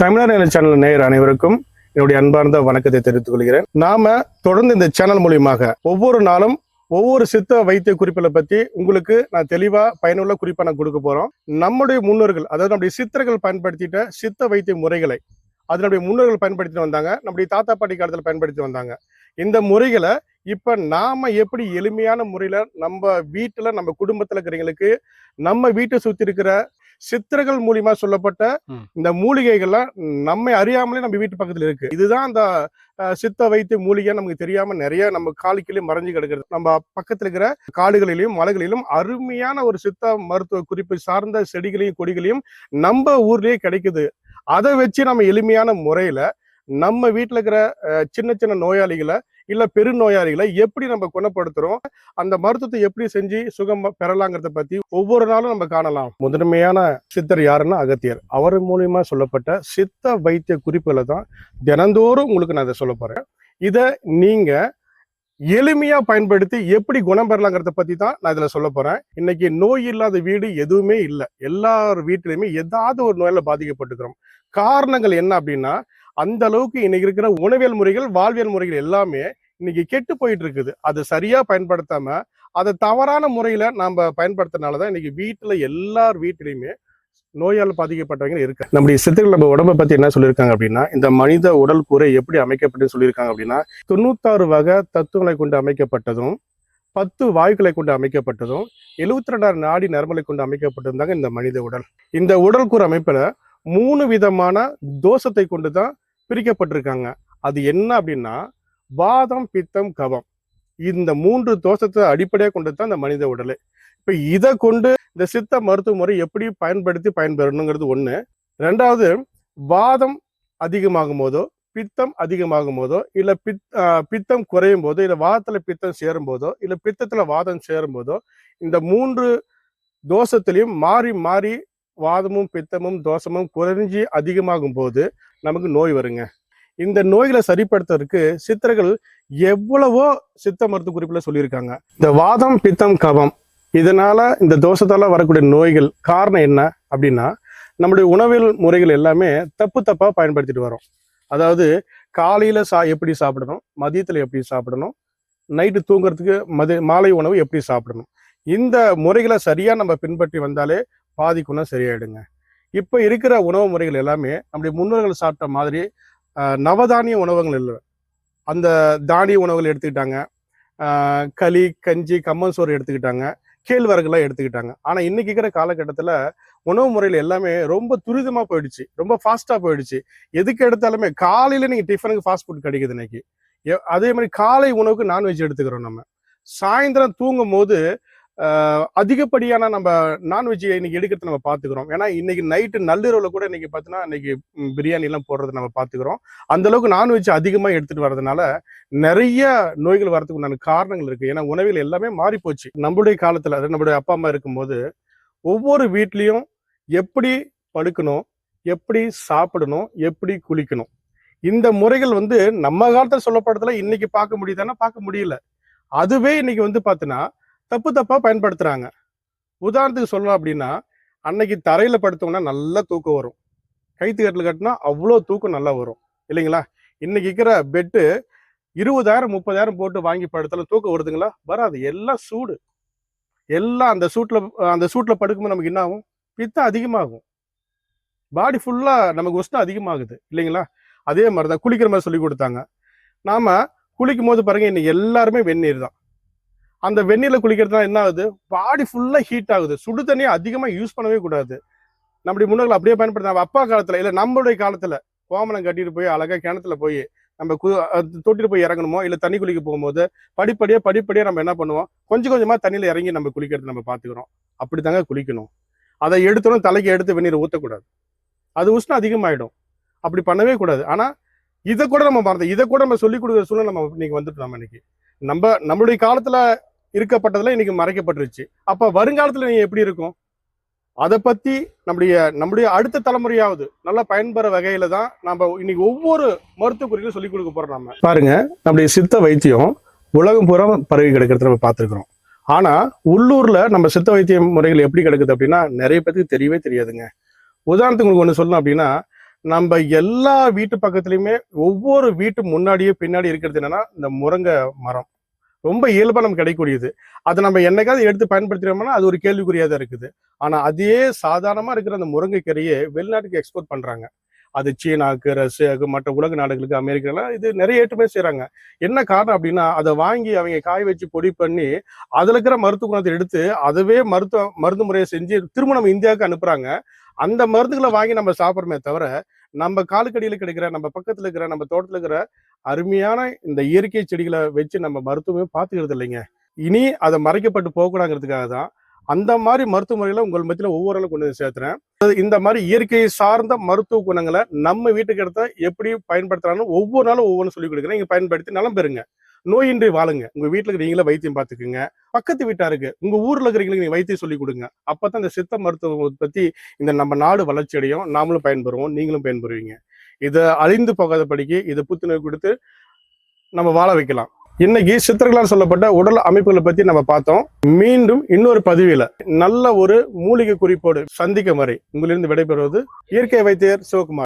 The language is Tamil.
தமிழர் சேனல் நேயர் அனைவருக்கும் என்னுடைய அன்பார்ந்த வணக்கத்தை தெரிவித்துக் கொள்கிறேன். நாம தொடர்ந்து இந்த சேனல் மூலியமாக ஒவ்வொரு நாளும் ஒவ்வொரு சித்த வைத்திய குறிப்புகளை பத்தி உங்களுக்கு நான் தெளிவா பயனுள்ள குறிப்பை நான் கொடுக்க போறோம். நம்முடைய முன்னோர்கள் அதாவது நம்முடைய சித்தர்கள் பயன்படுத்திட்ட சித்த வைத்திய முறைகளை அது நம்முடைய முன்னோர்கள் பயன்படுத்தி வந்தாங்க நம்முடைய தாத்தா பாட்டி காலத்தில் பயன்படுத்தி வந்தாங்க. இந்த முறைகளை இப்ப நாம எப்படி எளிமையான முறையில நம்ம வீட்டுல நம்ம குடும்பத்துல இருக்கிறவங்களுக்கு நம்ம வீட்டை சுத்தி இருக்கிற சித்தர்கள் மூலியமா சொல்லப்பட்ட. இந்த மூலிகைகள்லாம் நம்மை அறியாமலே நம்ம வீட்டு பக்கத்துல இருக்கு. இதுதான் அந்த சித்த வைத்திய மூலிகை நமக்கு தெரியாம நிறைய நம்ம காலுக்கிலே மறைஞ்சு கிடக்குறது. நம்ம பக்கத்துல இருக்கிற காடுகளிலும் மலைகளிலும் அருமையான ஒரு சித்த மருத்துவ குறிப்பு சார்ந்த செடிகளையும் கொடிகளையும் நம்ம ஊர்லயே கிடைக்குது. அதை வச்சு நம்ம எளிமையான முறையில நம்ம வீட்டுல இருக்கிற சின்ன சின்ன நோயாளிகளை இல்ல பெருநோயாளிகளை எப்படி நம்ம குணப்படுத்துறோம்? அந்த மருத்துவத்தை எப்படி செஞ்சு சுகம் பெறலாங்கிறத பத்தி ஒவ்வொரு நாளும் நம்ம காணலாம். முதன்மையான சித்தர் யாருன்னா அகத்தியர். அவர் மூலியமா சொல்லப்பட்ட சித்த வைத்திய குறிப்புகளை தான் தினந்தோறும் உங்களுக்கு நான் இதை சொல்ல போறேன். இதை நீங்க எளிமையா பயன்படுத்தி எப்படி குணம் பெறலாங்கிறத பத்தி தான் நான் இதுல சொல்ல போறேன். இன்னைக்கு நோய் இல்லாத வீடு எதுவுமே இல்லை. எல்லார் வீட்டிலையுமே ஏதாவது ஒரு நோயில பாதிக்கப்பட்டுக்கிறோம். காரணங்கள் என்ன அப்படின்னா அந்த அளவுக்கு இன்னைக்கு இருக்கிற உணவியல் முறைகள் வாழ்வியல் முறைகள் எல்லாமே இன்னைக்கு கெட்டு போயிட்டு இருக்குது அது சரியா பயன்படுத்தாம அதை தவறான முறையில நாம பயன்படுத்துறதுனாலதான் இன்னைக்கு வீட்டுல எல்லார் வீட்டிலையுமே நோயால் பாதிக்கப்பட்டவங்க இருக்கு நம்முடைய சித்தர்கள் நம்ம உடம்பை பத்தி என்ன சொல்லியிருக்காங்க அப்படின்னா இந்த மனித உடல் கூரை எப்படி அமைக்கப்பட்டு சொல்லியிருக்காங்க அப்படின்னா தொண்ணூத்தாறு வகை தத்துவங்களை கொண்டு அமைக்கப்பட்டதும் பத்து வாயுக்களை கொண்டு அமைக்கப்பட்டதும் எழுபத்தி ரெண்டாயிரம் நாடி நரம்பலை கொண்டு அமைக்கப்பட்டிருந்தாங்க இந்த மனித உடல். இந்த உடல் கூறு அமைப்புல மூணு விதமான தோஷத்தை கொண்டு தான் பிரிக்கப்பட்டிருக்காங்க. அது என்ன அப்படின்னா வாதம் பித்தம் கவம் இந்த மூன்று தோஷத்தை அடிப்படையாக கொண்டு தான் இந்த மனித உடலை. இப்போ இதை கொண்டு இந்த சித்த மருத்துவ முறை எப்படி பயன்படுத்தி பயன்பெறணுங்கிறது ஒன்று ரெண்டாவது வாதம் அதிகமாகும் போதோ பித்தம் அதிகமாகும் போதோ இல்லை பித் பித்தம் குறையும் போதோ இல்லை வாதத்தில் பித்தம் சேரும் போதோ இல்லை பித்தத்தில் வாதம் சேரும் போதோ இந்த மூன்று தோஷத்திலையும் மாறி மாறி வாதமும் பித்தமும் தோஷமும் குறைஞ்சி அதிகமாகும் போது நமக்கு நோய் வருங்க. இந்த நோய்களை சரிப்படுத்துறதுக்கு சித்தர்கள் எவ்வளவோ சித்த மருத்துவ குறிப்புல சொல்லியிருக்காங்க. இந்த வாதம் பித்தம் கவம் இதனால இந்த தோஷத்தால வரக்கூடிய நோய்கள் காரணம் என்ன அப்படின்னா நம்முடைய உணவியல் முறைகள் எல்லாமே தப்பு தப்பா பயன்படுத்திட்டு வரோம். அதாவது காலையில சா எப்படி சாப்பிடணும் மதியத்துல எப்படி சாப்பிடணும் நைட்டு தூங்குறதுக்கு மதி மாலை உணவு எப்படி சாப்பிடணும். இந்த முறைகளை சரியா நம்ம பின்பற்றி வந்தாலே பாதிக்குன்னா சரியாயிடுங்க. இப்போ இருக்கிற உணவு முறைகள் எல்லாமே நம்முடைய முன்னோர்கள் சாப்பிட்ட மாதிரி நவதானிய உணவுகள் இல்லை. அந்த தானிய உணவுகள் எடுத்துக்கிட்டாங்க. களி கஞ்சி கம்மன் சோறு எடுத்துக்கிட்டாங்க. கேழ்வரகுலாம் எடுத்துக்கிட்டாங்க. ஆனால் இன்னைக்கு இருக்கிற காலகட்டத்தில் உணவு முறையில் எல்லாமே ரொம்ப துரிதமாக போயிடுச்சு. ரொம்ப ஃபாஸ்ட்டாக போயிடுச்சு. எதுக்கு எடுத்தாலுமே காலையில் நீங்கள் டிஃபனுக்கு ஃபாஸ்ட் ஃபுட் கிடைக்குது இன்னைக்கு. அதே மாதிரி காலை உணவுக்கு நான்வெஜ் எடுத்துக்கிறோம் நம்ம. சாயந்தரம் தூங்கும் போது அதிகப்படியான நம்ம நான்வெஜ் இன்னைக்கு எடுக்கிறது நம்ம பார்த்துக்கிறோம் ஏன்னா இன்னைக்கு நைட்டு நள்ளிரவில் கூட இன்னைக்கு பார்த்தீங்கன்னா இன்னைக்கு பிரியாணி எல்லாம் போடுறது நம்ம பார்த்துக்கிறோம் அந்த அளவுக்கு நான்வெஜ் அதிகமாக எடுத்துட்டு வர்றதுனால நிறைய நோய்கள் வரதுக்கு உண்டான காரணங்கள் இருக்கு. ஏன்னா உணவில் எல்லாமே மாறி போச்சு. நம்மளுடைய காலத்தில் நம்மளுடைய அப்பா அம்மா இருக்கும்போது ஒவ்வொரு வீட்லேயும் எப்படி படுக்கணும் எப்படி சாப்பிடணும் எப்படி குளிக்கணும். இந்த முறைகள் வந்து நம்ம காலத்தில் சொல்லப்படுறதுல இன்னைக்கு பார்க்க முடியுதான்னா பார்க்க முடியல. அதுவே இன்னைக்கு வந்து பார்த்தீங்கன்னா தப்பு தப்பாக பயன்படுத்துகிறாங்க உதாரணத்துக்கு சொல்லலாம் அப்படின்னா அன்னைக்கு தரையில் படுத்தோம்னா நல்லா தூக்கம் வரும். கைத்து கட்டில் கட்டினா அவ்வளோ தூக்கம் நல்லா வரும். இல்லைங்களா? இன்னைக்கு இருக்கிற பெட்டு இருபதாயிரம் முப்பதாயிரம் போட்டு வாங்கி படுத்தாலும் தூக்கம் வருதுங்களா? வராது. எல்லாம் சூடு. எல்லாம் அந்த சூட்டில் அந்த சூட்டில் படுக்கும்போது நமக்கு என்ன ஆகும்? பித்தம் அதிகமாகும். பாடி ஃபுல்லாக நமக்கு உஷ்ணம் அதிகமாகுது. இல்லைங்களா? அதே மாதிரி தான் குளிக்கிற மாதிரி சொல்லி கொடுத்தாங்க. நாம் குளிக்கும் போது பாருங்க இன்னைக்கு எல்லாருமே வெந்நீர் தான் அந்த வெந்நீரில் குளிக்கிறதுனால என்ன ஆகுது? பாடி ஃபுல்லாக ஹீட் ஆகுது. சுடு தண்ணியை அதிகமாக யூஸ் பண்ணவே கூடாது. நம்முடைய முன்னோர்கள் அப்படியே பயன்படுத்த அப்பா காலத்தில் இல்லை நம்மளுடைய காலத்தில் கோமலம் கட்டிட்டு போய் அழகாக கிணத்துல போய் நம்ம கு- தொட்டிட்டு போய் இறங்கணுமோ இல்லை தண்ணி குளிக்க போகும்போது படிப்படியாக படிப்படியாக நம்ம என்ன பண்ணுவோம்? கொஞ்சம் கொஞ்சமாக தண்ணியில் இறங்கி நம்ம குளிக்கிறது நம்ம பார்த்துக்குறோம். அப்படி தாங்க குளிக்கணும். அதை எடுத்தோம் தலைக்கு எடுத்து வெந்நீர் ஊற்றக்கூடாது அது உஷ்ணம் அதிகமாகிடும் அப்படி பண்ணவே கூடாது. ஆனால் இதை கூட நம்ம மறந்து இதை கூட நம்ம சொல்லிக் கொடுக்குற சூழ்நிலை நம்ம இன்னைக்கு வந்துட்டு நம்ம இன்னைக்கு. நம்ம நம்மளுடைய காலத்தில் இருக்கப்பட்டதில் இன்னைக்கு மறைக்கப்பட்டுருச்சு. அப்போ வருங்காலத்தில் நீங்கள் எப்படி இருக்கும்? அதை பற்றி நம்முடைய நம்முடைய அடுத்த தலைமுறையாவது நல்லா பயன்பெற வகையில் தான் நம்ம இன்னைக்கு ஒவ்வொரு மருத்துவ குறிகளும் சொல்லிக் கொடுக்க போகிறோம் நம்ம பாருங்க நம்முடைய சித்த வைத்தியம் உலகம் பூரா பரவி கிடக்கிறத நம்ம பார்த்துருக்குறோம். ஆனால் உள்ளூரில் நம்ம சித்த வைத்திய முறைகள் எப்படி கிடக்குது அப்படின்னா நிறைய பேருக்கு தெரியவே தெரியாதுங்க. உதாரணத்துக்கு உங்களுக்கு ஒன்று சொல்லணும் அப்படின்னா நம்ம எல்லா வீட்டு பக்கத்துலேயுமே ஒவ்வொரு வீட்டு முன்னாடியே பின்னாடி இருக்கிறது என்னன்னா இந்த முருங்கை மரம். ரொம்ப இயல்பாக நமக்கு கிடைக்கக்கூடியது. அதை நம்ம என்னைக்காவது எடுத்து பயன்படுத்துறோம்னா அது ஒரு கேள்விக்குறியாக தான் இருக்குது. ஆனால் அதே சாதாரணமாக இருக்கிற அந்த முருங்கைக்கறியை வெளிநாட்டுக்கு எக்ஸ்போர்ட் பண்ணுறாங்க அது சீனாக்கு ரஷ்யாவுக்கு மற்ற உலக நாடுகளுக்கு அமெரிக்காலாம் இது நிறைய ஏற்றுமதி செய்கிறாங்க என்ன காரணம் அப்படின்னா அதை வாங்கி அவங்க காய வச்சு பொடி பண்ணி அதில் இருக்கிற மருத்துவ குணத்தை எடுத்து அதுவே மருத்துவ மருந்து முறையை செஞ்சு திரும்ப நம்ம இந்தியாவுக்கு அனுப்புகிறாங்க அந்த மருந்துகளை வாங்கி நம்ம சாப்பிட்றோமே தவிர நம்ம காலுக்கடியில் கிடைக்கிற நம்ம பக்கத்தில் இருக்கிற நம்ம தோட்டத்தில் இருக்கிற அருமையான இந்த இயற்கை செடிகளை வச்சு நம்ம மருத்துவமே பார்த்துக்கிறது இல்லைங்க. இனி அதை மறைக்கப்பட்டு போகக்கூடாங்கிறதுக்காக தான் அந்த மாதிரி மருத்துவ முறைகளை உங்கள் மத்தியில் ஒவ்வொரு நாளும் கொண்டு வந்து சேர்த்துறேன். இந்த மாதிரி இயற்கை சார்ந்த மருத்துவ குணங்களை நம்ம வீட்டுக்கு எடுத்த எப்படி பயன்படுத்தலாம்னு ஒவ்வொரு நாளும் ஒவ்வொன்றும் சொல்லி கொடுக்குறேன். நீங்க பயன்படுத்தி நலம் பெறுங்க. நோயின்றி வாழுங்க. உங்க வீட்டில் இருக்கிற நீங்களே வைத்தியம் பார்த்துக்குங்க. பக்கத்து வீட்டாருக்கு உங்க ஊர்ல இருக்கிறீங்களுக்கு நீங்க வைத்தியம் சொல்லி கொடுங்க. அப்பதான் இந்த சித்த மருத்துவம் பத்தி இந்த நம்ம நாடு வளர்ச்சி அடையும். நாமளும் பயன்பெறுவோம். நீங்களும் பயன்பெறுவீங்க. இதை அழிந்து போகாதபடிக்கு இதை புத்துணர்வு கொடுத்து நம்ம வாழ வைக்கலாம். இன்னைக்கு சித்திரங்களால் சொல்லப்பட்ட உடல் அமைப்புகளை பத்தி நம்ம பார்த்தோம். மீண்டும் இன்னொரு பதிவில நல்ல ஒரு மூலிகை குறிப்போடு சந்திக்கும் வரை உங்களிருந்து விடைபெறுவது இயற்கை வைத்தியர் சிவகுமார்.